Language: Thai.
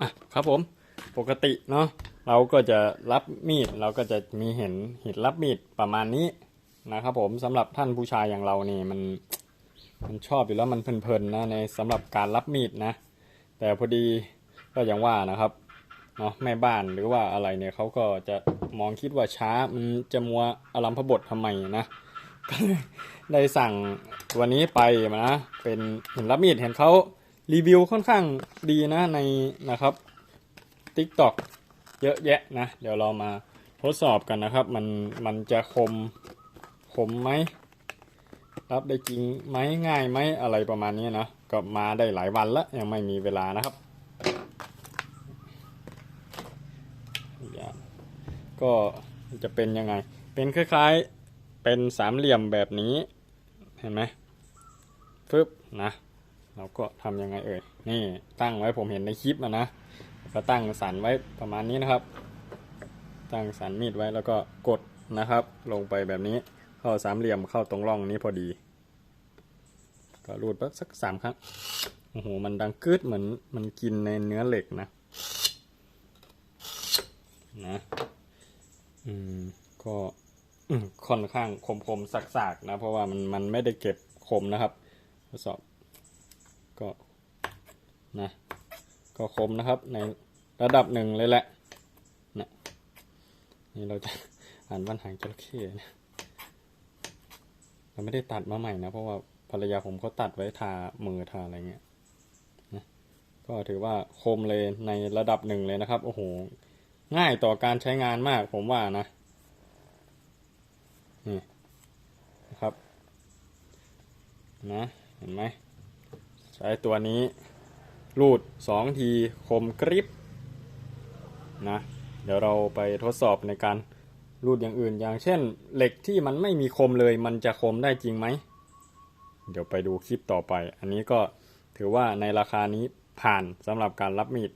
อะครับผมปกติเนาะเราก็จะรับมีดเราก็จะมีเห็นหินรับมีดประมาณนี้นะครับผมสำหรับท่านผู้ชายอย่างเรานี่มันมันชอบอยู่แล้วมันเพลินๆนะในสำหรับการรับมีดนะ แต่พอดีก็อย่างว่านะครับเนาะแม่บ้านหรือว่าอะไรเนี่ยเขาก็จะมองคิดว่าช้ามันจะมัวอารมพบททำไมนะก็เลยได้สั่งวันนี้ไปมานะเป็นหินรับมีดเห็นเขา รีวิวค่อนข้างดีนะในนะครับ TikTok เยอะแยะนะ เดี๋ยวเรามาทดสอบกันนะครับ มันมันจะคมคมไหมรับได้จริงไหมง่ายไหมอะไรประมาณนี้นะก็มาได้หลายวันแล้วยังไม่มีเวลานะครับก็จะเป็นยังไง เป็นคล้ายๆเป็นสามเหลี่ยมแบบนี้ เห็นไหมฟึบนะ เราก็ทำยังไงเอ่ยนี่ตั้งไว้ผมเห็นในคลิปอะนะก็ตั้งสันไว้ประมาณนี้นะครับ ตั้งสันมีดไว้แล้วก็กดนะครับ ลงไปแบบนี้เข้าสามเหลี่ยมเข้าตรงร่องนี้พอดี ก็รูดไปสักสามครั้งโอ้โหมันดังกึดเหมือนมันกินในเนื้อเหล็กนะนะอืมก็ค่อนข้างคมคมๆสักๆนะ เพราะว่ามันมันไม่ได้เก็บคมนะครับทดสอบ ก็นะก็คมนะครับในระดับหนึ่งเลยแหละนะนี่เราจะอ่านวันหางจระเข้นะเราไม่ได้ตัดมาใหม่นะ เพราะว่าภรรยาผมเขาตัดไว้ทามือทาอะไรเงี้ยนะก็ถือว่าคมเลยในระดับหนึ่งเลยนะครับ โอ้โห ง่ายต่อการใช้งานมากผมว่านะนี่นะครับ นะ เห็นไหม ใช้ตัวนี้รูดสองทีคมกริบนะเดี๋ยวเราไปทดสอบในการรูดอย่างอื่น อย่างเช่น เหล็กที่มันไม่มีคมเลย มันจะคมได้จริงไหม เดี๋ยวไปดูคลิปต่อไป อันนี้ก็ถือว่าในราคานี้ผ่านสำหรับการรับมีด